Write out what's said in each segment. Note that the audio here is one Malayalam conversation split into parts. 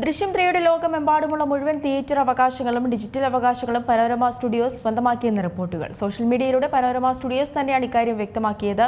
ദൃശ്യം ത്രീയുടെ ലോകമെമ്പാടുമുള്ള മുഴുവൻ തിയേറ്റർ അവകാശങ്ങളും ഡിജിറ്റൽ അവകാശങ്ങളും പനോരമ സ്റ്റുഡിയോസ് സ്വന്തമാക്കിയെന്ന റിപ്പോർട്ടുകൾ. സോഷ്യൽ മീഡിയയിലൂടെ പനോരമ സ്റ്റുഡിയോസ് തന്നെയാണ് ഇക്കാര്യം വ്യക്തമാക്കിയത്.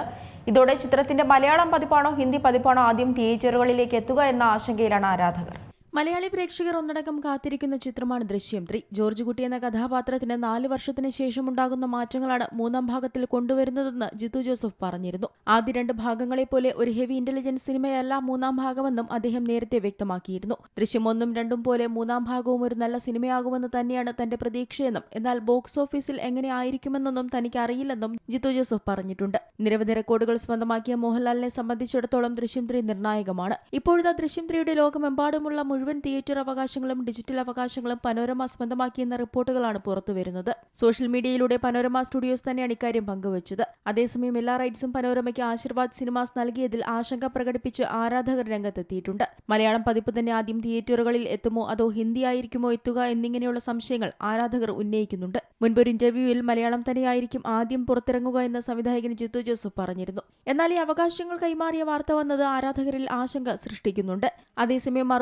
ഇതോടെ ചിത്രത്തിന്റെ മലയാളം പതിപ്പാണോ ഹിന്ദി പതിപ്പാണോ ആദ്യം തിയേറ്ററുകളിലേക്ക് എത്തുക എന്ന ആശങ്കയിലാണ് ആരാധകർ. മലയാളി പ്രേക്ഷകർ ഒന്നടങ്കം കാത്തിരിക്കുന്ന ചിത്രമാണ് ദൃശ്യം ത്രീ. ജോർജ് കുട്ടി എന്ന കഥാപാത്രത്തിന് നാല് വർഷത്തിന് ശേഷമുണ്ടാകുന്ന മാറ്റങ്ങളാണ് മൂന്നാം ഭാഗത്തിൽ കൊണ്ടുവരുന്നതെന്ന് ജിത്തു ജോസഫ് പറഞ്ഞിരുന്നു. ആദ്യ രണ്ട് ഭാഗങ്ങളെ പോലെ ഒരു ഹെവി ഇന്റലിജൻസ് സിനിമയല്ല മൂന്നാം ഭാഗമെന്നും അദ്ദേഹം നേരത്തെ വ്യക്തമാക്കിയിരുന്നു. ദൃശ്യം ഒന്നും രണ്ടും പോലെ മൂന്നാം ഭാഗവും ഒരു നല്ല സിനിമയാകുമെന്ന് തന്നെയാണ് തന്റെ പ്രതീക്ഷയെന്നും എന്നാൽ ബോക്സ് ഓഫീസിൽ എങ്ങനെ ആയിരിക്കുമെന്നൊന്നും തനിക്ക് അറിയില്ലെന്നും ജിത്തു ജോസഫ് പറഞ്ഞിട്ടുണ്ട്. നിരവധി റെക്കോർഡുകൾ സ്വന്തമാക്കിയ മോഹൻലാലിനെ സംബന്ധിച്ചിടത്തോളം ദൃശ്യം ത്രീ നിർണായകമാണ്. ഇപ്പോഴത്തെ ദൃശ്യം ത്രീയുടെ ലോകമെമ്പാടുമുള്ള തിയേറ്റർ അവകാശങ്ങളും ഡിജിറ്റൽ അവകാശങ്ങളും പനോരമ സ്വന്തമാക്കിയെന്ന റിപ്പോർട്ടുകളാണ് പുറത്തുവരുന്നത്. സോഷ്യൽ മീഡിയയിലൂടെ പനോരമ സ്റ്റുഡിയോസ് തന്നെയാണ് ഇക്കാര്യം പങ്കുവച്ചത്. അതേസമയം എല്ലാ റൈറ്റ്സും പനോരമയ്ക്ക് ആശീർവാദ് സിനിമാസ് നൽകിയതിൽ ആശങ്ക പ്രകടിപ്പിച്ച് ആരാധകർ രംഗത്തെത്തിയിട്ടുണ്ട്. മലയാളം പതിപ്പ് തന്നെ ആദ്യം തിയേറ്ററുകളിൽ എത്തുമോ അതോ ഹിന്ദി ആയിരിക്കുമോ എത്തുക എന്നിങ്ങനെയുള്ള സംശയങ്ങൾ ആരാധകർ ഉന്നയിക്കുന്നുണ്ട്. മുൻപൊരു ഇന്റർവ്യൂവിൽ മലയാളം തന്നെയായിരിക്കും ആദ്യം പുറത്തിറങ്ങുക എന്ന് സംവിധായകൻ ജിത്തു ജോസഫ് പറഞ്ഞിരുന്നു. എന്നാൽ ഈ അവകാശങ്ങൾ കൈമാറിയ വാർത്ത വന്നത് ആരാധകരിൽ ആശങ്ക സൃഷ്ടിക്കുന്നുണ്ട്. അതേസമയം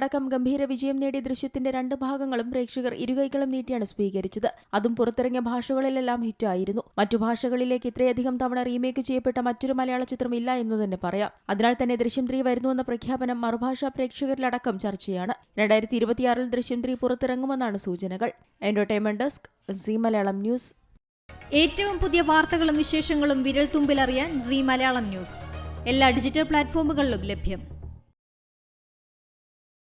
മറുഭാഷയിലടക്കം ഗംഭീര വിജയം നേടിയ ദൃശ്യത്തിന്റെ രണ്ട് ഭാഗങ്ങളും പ്രേക്ഷകർ ഇരുകൈകളും നീട്ടിയാണ് സ്വീകരിച്ചത്. അതും പുറത്തിറങ്ങിയ ഭാഷകളിലെല്ലാം ഹിറ്റായിരുന്നു. മറ്റു ഭാഷകളിലേക്ക് ഇത്രയധികം തവണ റീമേക്ക് ചെയ്യപ്പെട്ട മറ്റൊരു മലയാള ചിത്രം ഇല്ല എന്ന് തന്നെ പറയാം. അതിനാൽ തന്നെ ദൃശ്യം ത്രീ വരുന്നുവെന്ന പ്രഖ്യാപനം മറുഭാഷാ പ്രേക്ഷകരിലടക്കം ചർച്ചയാണ്. രണ്ടായിരത്തി ഇരുപത്തിയാറിൽ ദൃശ്യം ത്രീ പുറത്തിറങ്ങുമെന്നാണ് സൂചനകൾ. Entertainment desk Zee Malayalam news. ഏറ്റവും പുതിയ വാർത്തകളും വിശേഷങ്ങളും വിരൽ തുമ്പിലറിയാൻ സി മലയാളം ന്യൂസ്. എല്ലാ ഡിജിറ്റൽ പ്ലാറ്റ്ഫോമുകളിലും ലഭ്യം.